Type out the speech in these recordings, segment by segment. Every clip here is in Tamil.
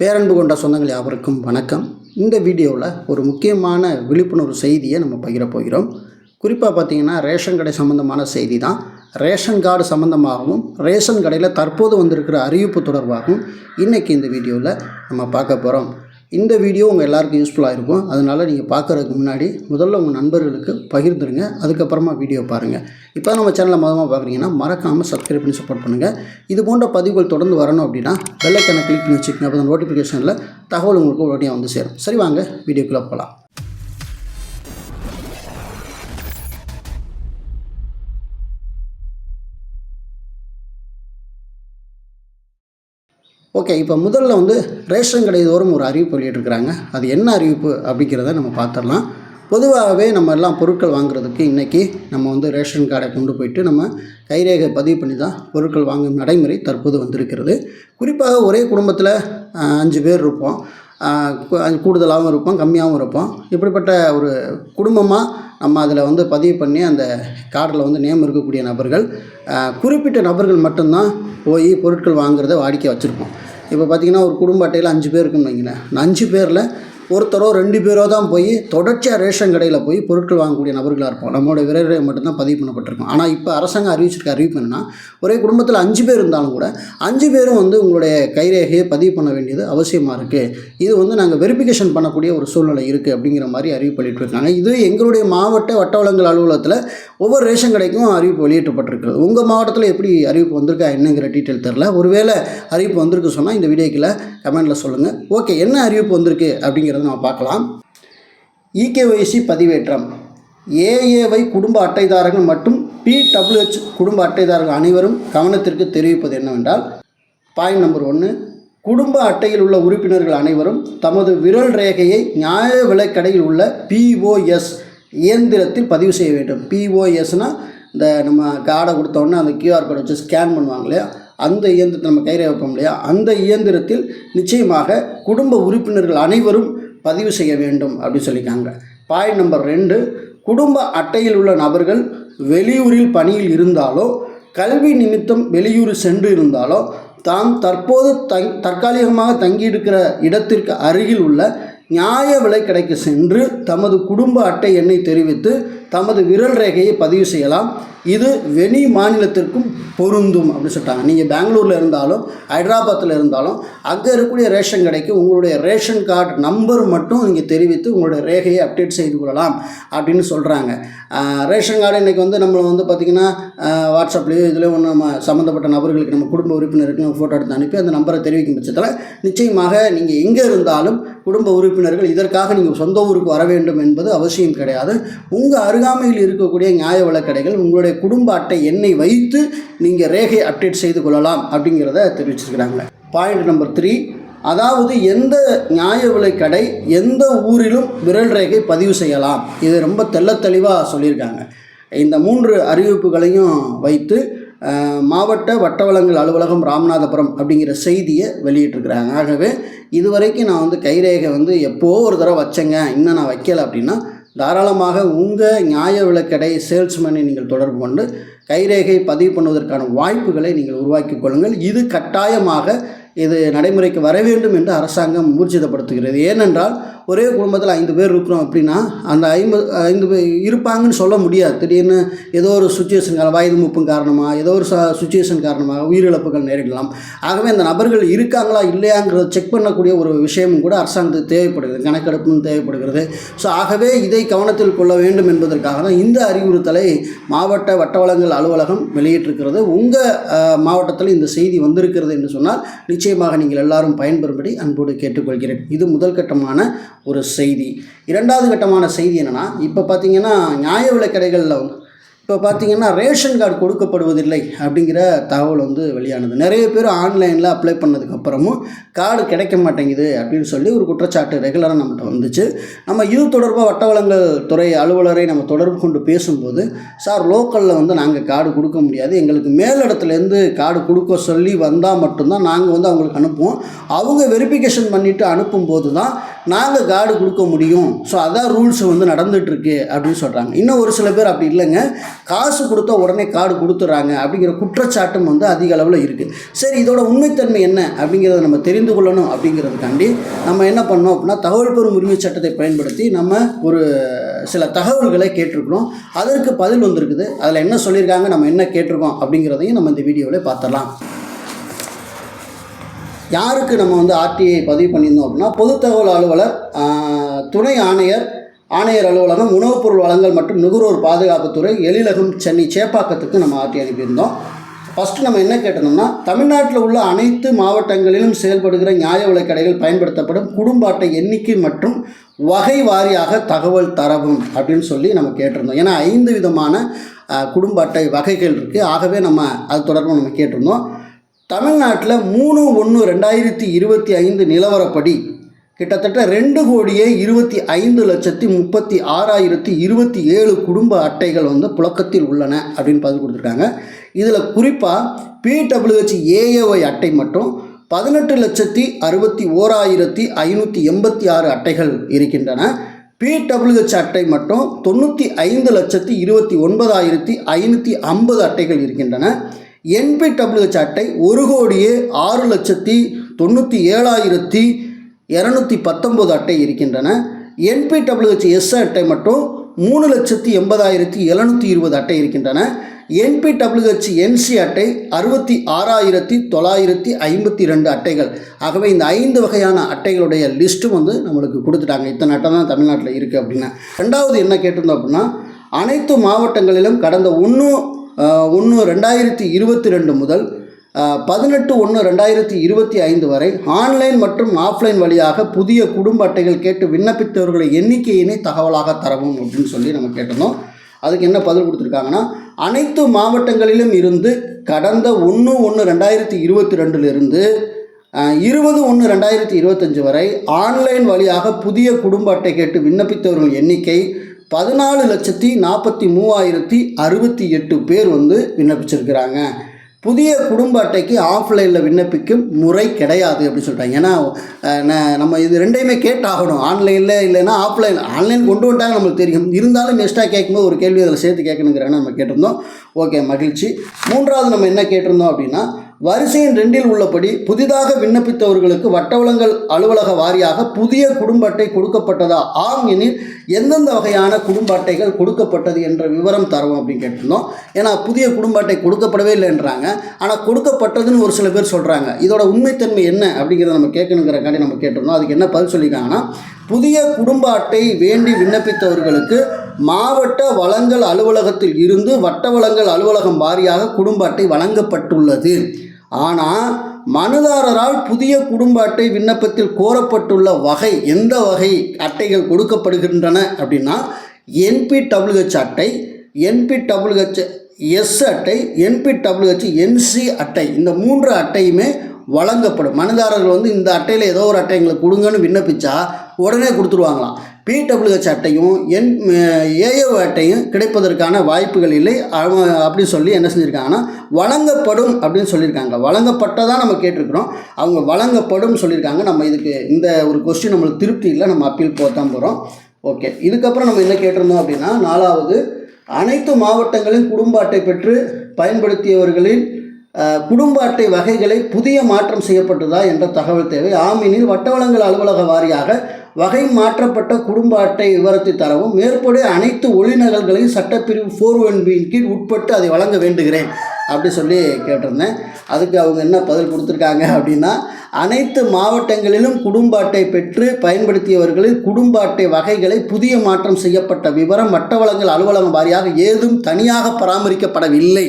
பேரன்பு கொண்ட சொந்தங்கள் யாவருக்கும் வணக்கம். இந்த வீடியோவில் ஒரு முக்கியமான விழிப்புணர்வு செய்தியை நம்ம பகிர போகிறோம். குறிப்பாக பார்த்தீங்கன்னா ரேஷன் கடை சம்மந்தமான செய்தி தான் ரேஷன் கார்டு சம்மந்தமாகவும் ரேஷன் கடையில் தற்போது வந்திருக்கிற அறிவிப்பு தொடர்பாகவும் இன்றைக்கி இந்த வீடியோவில் நம்ம பார்க்க போகிறோம் இந்த வீடியோ உங்கள் எல்லாருக்கும் யூஸ்ஃபுல்லாக இருக்கும். அதனால் நீங்கள் பார்க்குறதுக்கு முன்னாடி முதல்ல உங்கள் நண்பர்களுக்கு பகிர்ந்துருங்க. அதுக்கப்புறமா வீடியோ பாருங்கள் இப்போ நம்ம சேனலை மொதமாக பார்க்குறீங்கன்னா மறக்காமல் சப்ஸ்கிரைப் பண்ணி சப்போர்ட் பண்ணுங்கள் இது போன்ற பதிவுகள் தொடர்ந்து வரணும் அப்படின்னா வெள்ளைக்கான கிளிக் பண்ணி வச்சுக்கோங்க. அப்போ நோட்டிஃபிகேஷனில் தகவல் உங்களுக்கு உடனே வந்து சேரும். சரி வாங்க வீடியோக்குள்ளே போகலாம் ஓகே இப்போ முதல்ல வந்து ரேஷன் கடை தோறும் ஒரு அறிவிப்பு வெளியிட்டிருக்கிறாங்க. அது என்ன அறிவிப்பு அப்படிங்கிறத நம்ம பார்த்துடலாம். பொதுவாகவே நம்ம எல்லாம் பொருட்கள் வாங்குறதுக்கு இன்றைக்கி நம்ம வந்து ரேஷன் கார்டை கொண்டு போயிட்டு நம்ம கைரேகை பதிவு பண்ணி தான் பொருட்கள் வாங்கும் நடைமுறை தற்போது வந்திருக்கிறது. குறிப்பாக ஒரே குடும்பத்தில் அஞ்சு பேர் இருப்போம். அது கூடுதலாகவும் இருப்போம் கம்மியாகவும் இருப்போம். இப்படிப்பட்ட ஒரு குடும்பமாக நம்ம அதில் வந்து பதிவு பண்ணி அந்த கார்டில் வந்து நேம் இருக்கக்கூடிய நபர்கள் குறிப்பிட்ட நபர்கள் மட்டும்தான் போய் பொருட்கள் வாங்குறத வாடிக்கை வச்சுருப்போம். இப்போ பார்த்தீங்கன்னா ஒரு குடும்ப அட்டையில் அஞ்சு பேர் இருக்குன்னு வைங்களேன். அஞ்சு பேரில் ஒருத்தரோ ரெண்டு பேரோ தான் போய் தொடர்ச்சியாக ரேஷன் கடையில் போய் பொருட்கள் வாங்கக்கூடிய நபர்களாக இருப்போம். நம்மளோட விரைவில் மட்டும்தான் பதிவு பண்ணப்பட்டிருக்கும். ஆனால் இப்போ அரசாங்கம் அறிவிச்சிருக்க அறிவிப்பு என்னன்னா ஒரே குடும்பத்தில் அஞ்சு பேர் இருந்தாலும் கூட அஞ்சு பேரும் வந்து உங்களுடைய கைரேகையை பதிவு பண்ண வேண்டியது அவசியமாக இருக்குது இது வந்து நாங்கள் வெரிஃபிகேஷன் பண்ணக்கூடிய ஒரு சூழ்நிலை இருக்குது அப்படிங்கிற மாதிரி அறிவிப்பு வெளியிட்டிருக்காங்க. இது எங்களுடைய மாவட்ட வட்டவளங்கள் அலுவலகத்தில் ஒவ்வொரு ரேஷன் கடைக்கும் அறிவிப்பு வெளியிட்டப்பட்டிருக்கிறது. உங்கள் மாவட்டத்தில் எப்படி அறிவிப்பு வந்திருக்கா என்னங்கிற டீட்டெயில் தெரில ஒருவேளை அறிவிப்பு வந்திருக்கு சொன்னால் இந்த வீடியோக்கில் கமெண்டில் சொல்லுங்கள் ஓகே என்ன அறிவிப்பு வந்திருக்கு அப்படிங்கிற அப்படிங்கிறத நம்ம பார்க்கலாம். இகேஒய்சி பதிவேற்றம். ஏஏவை குடும்ப அட்டைதாரர்கள் மற்றும் பிடபிள்யூஹெச் குடும்ப அட்டைதாரர்கள் அனைவரும் கவனத்திற்கு தெரிவிப்பது என்னவென்றால் பாயிண்ட் நம்பர் ஒன்று குடும்ப அட்டையில் உள்ள உறுப்பினர்கள் அனைவரும் தமது விரல் ரேகையை நியாய விலைக்கடையில் உள்ள பிஓஎஸ் இயந்திரத்தில் பதிவு செய்ய வேண்டும். பிஓஎஸ்னால் இந்த நம்ம கார்டை கொடுத்தோன்னே அந்த கியூஆர் கோடை வச்சு ஸ்கேன் பண்ணுவாங்க இல்லையா? அந்த இயந்திரத்தை நம்ம கையில் வைப்போம் இல்லையா? அந்த இயந்திரத்தில் நிச்சயமாக குடும்ப உறுப்பினர்கள் அனைவரும் பதிவு செய்ய வேண்டும் அப்படின்னு சொல்லியிருக்காங்க. பாயிண்ட் நம்பர் ரெண்டு குடும்ப அட்டையில் உள்ள நபர்கள் வெளியூரில் பணியில் இருந்தாலோ கல்வி நிமித்தம் வெளியூர் சென்று இருந்தாலோ தாம் தற்போது தங் தற்காலிகமாக தங்கியிருக்கிற இடத்திற்கு அருகில் உள்ள நியாய விலை கடைக்கு சென்று தமது குடும்ப அட்டை எண்ணை தெரிவித்து தமது விரல் ரேகையை பதிவு செய்யலாம். இது வெளி மாநிலத்திற்கும் பொருந்தும் அப்படின்னு சொல்லிட்டாங்க. நீங்கள் பெங்களூரில் இருந்தாலும் ஹைதராபாத்தில் இருந்தாலும் அங்கே இருக்கக்கூடிய ரேஷன் கடைக்கு உங்களுடைய ரேஷன் கார்டு நம்பர் மட்டும் நீங்கள் தெரிவித்து உங்களுடைய ரேகையை அப்டேட் செய்து கொள்ளலாம் அப்படின்னு சொல்கிறாங்க ரேஷன் கார்டு இன்றைக்கி வந்து நம்மளை வந்து பார்த்திங்கன்னா வாட்ஸ்அப்லேயோ இதில் ஒன்று நம்ம சம்மந்தப்பட்ட நபர்களுக்கு நம்ம குடும்ப உறுப்பினருக்கு நம்ம ஃபோட்டோ எடுத்து அனுப்பி அந்த நம்பரை தெரிவிக்கும் பட்சத்தில் நிச்சயமாக நீங்கள் எங்கே இருந்தாலும் குடும்ப உறுப்பினர்கள் இதற்காக நீங்கள் சொந்த ஊருக்கு வர வேண்டும் என்பது அவசியம் கிடையாது. உங்கள் அருகாமையில் இருக்கக்கூடிய நியாய வழக்கடைகள் உங்களுடைய குடும்ப அட்டை எண்ணை வைத்து நீங்கள் ரேகை அப்டேட் செய்து கொள்ளலாம் அப்படிங்கிறத தெரிவிச்சிருக்கிறாங்க. பாயிண்ட் நம்பர் த்ரீ அதாவது எந்த நியாய விலைக்கடை எந்த ஊரிலும் விரல் ரேகை பதிவு செய்யலாம். இது ரொம்ப தெள்ளத் தெளிவாக சொல்லியிருக்காங்க. இந்த மூன்று அறிவிப்புகளையும் வைத்து மாவட்ட வட்டவளங்கள் அலுவலகம் ராமநாதபுரம் அப்படிங்கிற செய்தியை வெளியிட்டிருக்கிறாங்க. ஆகவே இதுவரைக்கும் நான் வந்து கைரேகை வந்து எப்போ ஒரு தடவை வச்சேங்க இன்னும் நான் வைக்கல அப்படின்னா தாராளமாக உங்கள் நியாய விளக்கடை சேல்ஸ்மேனை நீங்கள் தொடர்பு கொண்டு கைரேகை பதிவு பண்ணுவதற்கான வாய்ப்புகளை நீங்கள் உருவாக்கி கொள்ளுங்கள். இது கட்டாயமாக இது நடைமுறைக்கு வர வேண்டும் என்று அரசாங்கம் ஊர்ஜிதப்படுத்துகிறது. ஏனென்றால் ஒரே குடும்பத்தில் ஐந்து பேர் இருக்கிறோம் அப்படின்னா அந்த ஐம்பது ஐந்து பேர் இருப்பாங்கன்னு சொல்ல முடியாது. திடீர்னு ஏதோ ஒரு சுச்சுவேஷன் வயது மூப்பும் காரணமாக ஏதோ ஒரு சுச்சுவேஷன் காரணமாக உயிரிழப்புகள் நேரிடலாம். ஆகவே அந்த நபர்கள் இருக்காங்களா இல்லையாங்கிறத செக் பண்ணக்கூடிய ஒரு விஷயமும் கூட அரசாங்கத்துக்கு தேவைப்படுகிறது. கணக்கெடுப்பும் தேவைப்படுகிறது. ஸோ ஆகவே இதை கவனத்தில் கொள்ள வேண்டும் என்பதற்காக தான் இந்த அறிவுறுத்தலை மாவட்ட வட்டவளங்கள் அலுவலகம் வெளியிட்டிருக்கிறது. உங்கள் மாவட்டத்தில் இந்த செய்தி வந்திருக்கிறது என்று சொன்னால் நிச்சயமாக நீங்கள் எல்லாரும் பயன்பெறும்படி அன்போடு கேட்டுக்கொள்கிறேன். இது முதல் கட்டமான ஒரு செய்தி. இரண்டாவது கட்டமான செய்தி என்னென்னா இப்போ பார்த்தீங்கன்னா நியாய விலைக்கடைகளில் வந்து இப்போ பார்த்தீங்கன்னா ரேஷன் கார்டு கொடுக்கப்படுவதில்லை அப்படிங்கிற தகவல் வந்து வெளியானது. நிறைய பேர் ஆன்லைனில் அப்ளை பண்ணதுக்கப்புறமும் கார்டு கிடைக்க மாட்டேங்குது அப்படின்னு சொல்லி ஒரு குற்றச்சாட்டு ரெகுலராக நம்மகிட்ட வந்துச்சு. நம்ம இது தொடர்பாக வட்டவளங்கள் துறை அலுவலரை நம்ம தொடர்பு கொண்டு பேசும்போது சார் லோக்கலில் வந்து நாங்கள் கார்டு கொடுக்க முடியாது. எங்களுக்கு மேலிடத்துலேருந்து கார்டு கொடுக்க சொல்லி வந்தால் மட்டும்தான் நாங்கள் வந்து அவங்களுக்கு அனுப்புவோம். அவங்க வெரிஃபிகேஷன் பண்ணிவிட்டு அனுப்பும்போது தான் நாங்கள் கார்டு கொடுக்க முடியும். ஸோ அதான் ரூல்ஸ் வந்து நடந்துகிட்ருக்கு அப்படின்னு சொல்கிறாங்க இன்னும் ஒரு சில பேர் அப்படி இல்லைங்க. காசு கொடுத்தா உடனே கார்டு கொடுத்துட்றாங்க அப்படிங்கிற குற்றச்சாட்டும் வந்து அதிக அளவில் இருக்குது சரி இதோட உண்மைத்தன்மை என்ன அப்படிங்கிறத நம்ம தெரிந்து கொள்ளணும் அப்படிங்கிறதுக்காண்டி நம்ம என்ன பண்ணோம் அப்படின்னா தகவல் பெறும் உரிமை சட்டத்தை பயன்படுத்தி நம்ம ஒரு சில தகவல்களை கேட்டிருக்கிறோம். அதற்கு பதில் வந்திருக்குது. அதில் என்ன சொல்லியிருக்காங்க நம்ம என்ன கேட்டிருக்கோம் அப்படிங்கிறதையும் நம்ம இந்த வீடியோவில் பார்த்தலாம் யாருக்கு நம்ம வந்து ஆர்டிஐ பதிவு பண்ணியிருந்தோம் அப்படின்னா பொது தகவல் அலுவலர் துணை ஆணையர் ஆணையர் அலுவலகம் உணவுப் பொருள் வளங்கள் மற்றும் நுகர்வோர் பாதுகாப்புத்துறை எழிலகம் சென்னை சேப்பாக்கத்துக்கு நம்ம ஆர்டி அனுப்பியிருந்தோம். ஃபஸ்ட்டு நம்ம என்ன கேட்டோம்னா தமிழ்நாட்டில் உள்ள அனைத்து மாவட்டங்களிலும் செயல்படுகிற நியாய விலைக்கடைகள் பயன்படுத்தப்படும் குடும்ப அட்டை எண்ணிக்கை மற்றும் வகை வாரியாக தகவல் தரவும் அப்படின்னு சொல்லி நம்ம கேட்டிருந்தோம். ஏன்னா ஐந்து விதமான குடும்ப அட்டை வகைகள் இருக்குது ஆகவே நம்ம அது தொடர்பாக நம்ம கேட்டிருந்தோம். தமிழ்நாட்டில் மூணு ஒன்று ரெண்டாயிரத்தி இருபத்தி ஐந்து நிலவரப்படி கிட்டத்தட்ட ரெண்டு கோடியே இருபத்தி ஐந்து லட்சத்தி முப்பத்தி ஆறாயிரத்தி இருபத்தி ஏழு குடும்ப அட்டைகள் வந்து புழக்கத்தில் உள்ளன அப்படின்னு பதில் கொடுத்துருக்காங்க. இதில் குறிப்பாக பிடபிள்யூஹெச் ஏஏஒய் அட்டை மட்டும் பதினெட்டு லட்சத்தி அறுபத்தி ஓராயிரத்தி ஐநூற்றி எண்பத்தி ஆறு அட்டைகள் இருக்கின்றன. பிடபிள்யூஹெச் அட்டை மட்டும் தொண்ணூற்றி ஐந்து லட்சத்தி இருபத்தி ஒன்பதாயிரத்தி ஐநூற்றி ஐம்பது அட்டைகள் இருக்கின்றன. என்பிடபிள்யூஹெச் அட்டை ஒரு கோடியே ஆறு லட்சத்தி தொண்ணூற்றி ஏழாயிரத்தி இரநூத்தி பத்தொம்போது அட்டை இருக்கின்றன. என்பிடபிள்யூஹெச் எஸ் அட்டை மட்டும் மூணு லட்சத்தி எண்பதாயிரத்தி எழுநூற்றி இருபது அட்டை இருக்கின்றன. என்பிடபிள்யூஹெச் என்சி அட்டை அறுபத்தி ஆறாயிரத்தி தொள்ளாயிரத்தி ஐம்பத்தி ரெண்டு அட்டைகள். ஆகவே இந்த ஐந்து வகையான அட்டைகளுடைய லிஸ்ட்டும் வந்து நம்மளுக்கு கொடுத்துட்டாங்க. இத்தனை அட்டை தான் தமிழ்நாட்டில் இருக்குது அப்படின்னா. ரெண்டாவது என்ன கேட்டிருந்தோம் அப்படின்னா அனைத்து மாவட்டங்களிலும் கடந்த ஒன்று ஒன்று ரெண்டாயிரத்தி இருபத்தி ரெண்டு முதல் பதினெட்டு ஒன்று ரெண்டாயிரத்தி இருபத்தி ஐந்து வரை ஆன்லைன் மற்றும் ஆஃப்லைன் வழியாக புதிய குடும்ப அட்டைகள் கேட்டு விண்ணப்பித்தவர்களை எண்ணிக்கையினை தகவலாக தரவும் அப்படின்னு சொல்லி நம்ம கேட்டிருந்தோம். அதுக்கு என்ன பதில் கொடுத்துருக்காங்கன்னா அனைத்து மாவட்டங்களிலும் இருந்து கடந்த ஒன்று ஒன்று ரெண்டாயிரத்தி இருபத்தி ரெண்டிலிருந்து இருபது ஒன்று ரெண்டாயிரத்தி இருபத்தஞ்சு வரை ஆன்லைன் வழியாக புதிய குடும்ப அட்டை கேட்டு விண்ணப்பித்தவர்கள் எண்ணிக்கை பதினாலு லட்சத்தி நாற்பத்தி மூவாயிரத்தி அறுபத்தி எட்டு பேர் வந்து விண்ணப்பிச்சிருக்கிறாங்க. புதிய குடும்ப அட்டைக்கு ஆஃப்லைனில் விண்ணப்பிக்கும் முறை கிடையாது அப்படின்னு சொல்லிட்டாங்க ஏன்னா நம்ம இது ரெண்டையுமே கேட்டாகணும். ஆன்லைனில் இல்லைன்னா ஆஃப்லைன் ஆன்லைன் கொண்டு வந்தாங்க நம்மளுக்கு தெரியும். இருந்தாலும் எக்ஸ்ட்ரா கேட்கும்போது ஒரு கேள்வி அதில் சேர்த்து கேட்கணுங்கிறாங்க நம்ம கேட்டிருந்தோம். ஓகே மகிழ்ச்சி. மூன்றாவது நம்ம என்ன கேட்டிருந்தோம் அப்படின்னா வரிசையின் ரெண்டில் உள்ளபடி புதிதாக விண்ணப்பித்தவர்களுக்கு வட்டவளங்கள் அலுவலக வாரியாக புதிய குடும்ப அட்டை கொடுக்கப்பட்டதா? ஆம் எனில் எந்தெந்த வகையான குடும்ப அட்டைகள் கொடுக்கப்பட்டது என்ற விவரம் தரவும் அப்படின்னு கேட்டிருந்தோம். ஏன்னா புதிய குடும்ப அட்டை கொடுக்கப்படவே இல்லைன்றாங்க. ஆனால் கொடுக்கப்பட்டதுன்னு ஒரு சில பேர் சொல்கிறாங்க இதோட உண்மைத்தன்மை என்ன அப்படிங்கிறத நம்ம கேட்கணுங்கிறக்காண்டி நம்ம கேட்டிருந்தோம். அதுக்கு என்ன பதில் சொல்லியிருக்காங்கன்னா புதிய குடும்ப அட்டை வேண்டி விண்ணப்பித்தவர்களுக்கு மாவட்ட வளங்கள் அலுவலகத்தில் இருந்து வட்ட வளங்கள் அலுவலகம் வாரியாக குடும்ப அட்டை வழங்கப்பட்டுள்ளது. ஆனால் மனுதாரரால் புதிய குடும்ப அட்டை விண்ணப்பத்தில் கோரப்பட்டுள்ள வகை எந்த வகை அட்டைகள் கொடுக்கப்படுகின்றன அப்படின்னா என்பிடபிள்யூஹெச் அட்டை என்பிடபிள்யூஹெச் எஸ் அட்டை என்பிடபிள்யூஹெச் என்சி அட்டை இந்த மூன்று அட்டையுமே வழங்கப்படும். மனுதாரர்கள் வந்து இந்த அட்டையில் ஏதோ ஒரு அட்டை எங்களுக்கு கொடுங்கன்னு விண்ணப்பித்தா உடனே கொடுத்துருவாங்களாம். பிடபிள்யூஹெச் அட்டையும் என் ஏஏஓ அட்டையும் கிடைப்பதற்கான வாய்ப்புகள் இல்லை. அப்படின்னு சொல்லி என்ன செஞ்சுருக்காங்கன்னா வழங்கப்படும் அப்படின்னு சொல்லியிருக்காங்க. வழங்கப்பட்டதாக நம்ம கேட்டிருக்கிறோம். அவங்க வழங்கப்படும் சொல்லியிருக்காங்க. நம்ம இதுக்கு இந்த ஒரு கொஸ்டின் நம்மளுக்கு திருப்தி இல்லை. நம்ம அப்பீல் போத்தான் போகிறோம் ஓகே இதுக்கப்புறம் நம்ம என்ன கேட்டிருந்தோம் அப்படின்னா நாலாவது அனைத்து மாவட்டங்களிலும் குடும்ப அட்டை பெற்று பயன்படுத்தியவர்களின் குடும்ப அட்டை வகைகளை புதிய மாற்றம் செய்யப்பட்டதா என்ற தகவல் தேவை. ஆமீனில் வட்டவளங்கள் அலுவலக வாரியாக வகை மாற்றப்பட்ட குடும்ப அட்டை விவரத்தை தரவும் மேற்படி அனைத்து ஒளிநகல்களையும் சட்டப்பிரிவு ஃபோர் ஒன் பியின் கீழ் உட்பட்டு அதை வழங்க வேண்டுகிறேன் அப்படி சொல்லி கேட்டிருந்தேன். அதுக்கு அவங்க என்ன பதில் கொடுத்துருக்காங்க அப்படின்னா அனைத்து மாவட்டங்களிலும் குடும்ப அட்டை பெற்று பயன்படுத்தியவர்களில் குடும்ப அட்டை வகைகளை புதிய மாற்றம் செய்யப்பட்ட விவரம் மட்ட வளங்கள் அலுவலகம் வாரியாக ஏதும் தனியாக பராமரிக்கப்படவில்லை.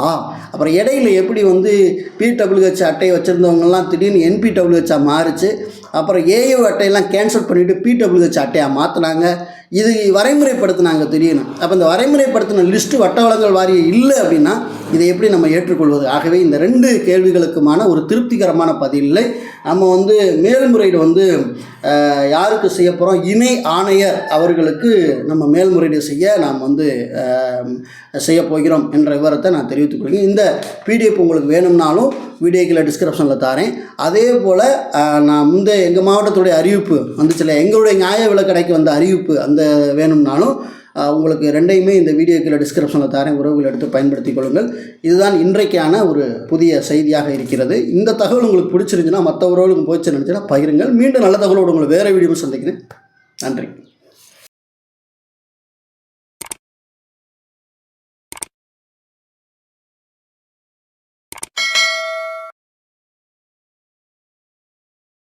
ஆ அப்புறம் இடையில எப்படி வந்து பிடபிள்யூஹெச் அட்டை வச்சுருந்தவங்கலாம் திடீர்னு என்பிடபிள்யூஹெச்சாக மாறுச்சு. அப்புறம் ஏஏ அட்டையெல்லாம் கேன்சல் பண்ணிவிட்டு பிடபிள்யூஹெச் அட்டையாக மாற்றினாங்க இது வரைமுறைப்படுத்தினாங்க தெரியணும் அப்போ இந்த வரைமுறைப்படுத்தின லிஸ்ட்டு வட்ட வளங்கள் வாரியம் இல்லை அப்படின்னா இதை எப்படி நம்ம ஏற்றுக்கொள்வது? ஆகவே இந்த ரெண்டு கேள்விகளுக்குமான ஒரு திருப்திகரமான பதிலை நம்ம வந்து மேல்முறையீடு வந்து யாருக்கு செய்ய போகிறோம் இணை ஆணையர் அவர்களுக்கு நம்ம மேல்முறையீடு செய்ய நாம் வந்து செய்ய போகிறோம் என்ற விவரத்தை நான் தெரிவித்துக் கொள்கிறேன். இந்த பிடிஎஃப் உங்களுக்கு வேணும்னாலும் வீடியோ கீழே டிஸ்கிரிப்ஷனில் தாரேன். அதே போல் நான் முந்தைய எங்கள் மாவட்டத்துடைய அறிவிப்பு வந்துச்சுல எங்களுடைய நியாய விலைக்கடைக்கு வந்த அறிவிப்பு அந்த வேணும்னாலும் உங்களுக்கு ரெண்டையுமே இந்த வீடியோ கீழே டிஸ்கிரிப்ஷனில் தரேன் உறவுகள் எடுத்து பயன்படுத்திக் கொள்ளுங்கள். இதுதான் இன்றைக்கான ஒரு புதிய செய்தியாக இருக்கிறது. இந்த தகவல் உங்களுக்கு பிடிச்சிருந்துச்சுன்னா மற்ற உறவுகளுக்கு போச்சு நினச்சுன்னா பகிருங்கள். மீண்டும் நல்ல தகவலோடு உங்களை வேறு வீடியோவும் சந்திக்கிறேன். நன்றி.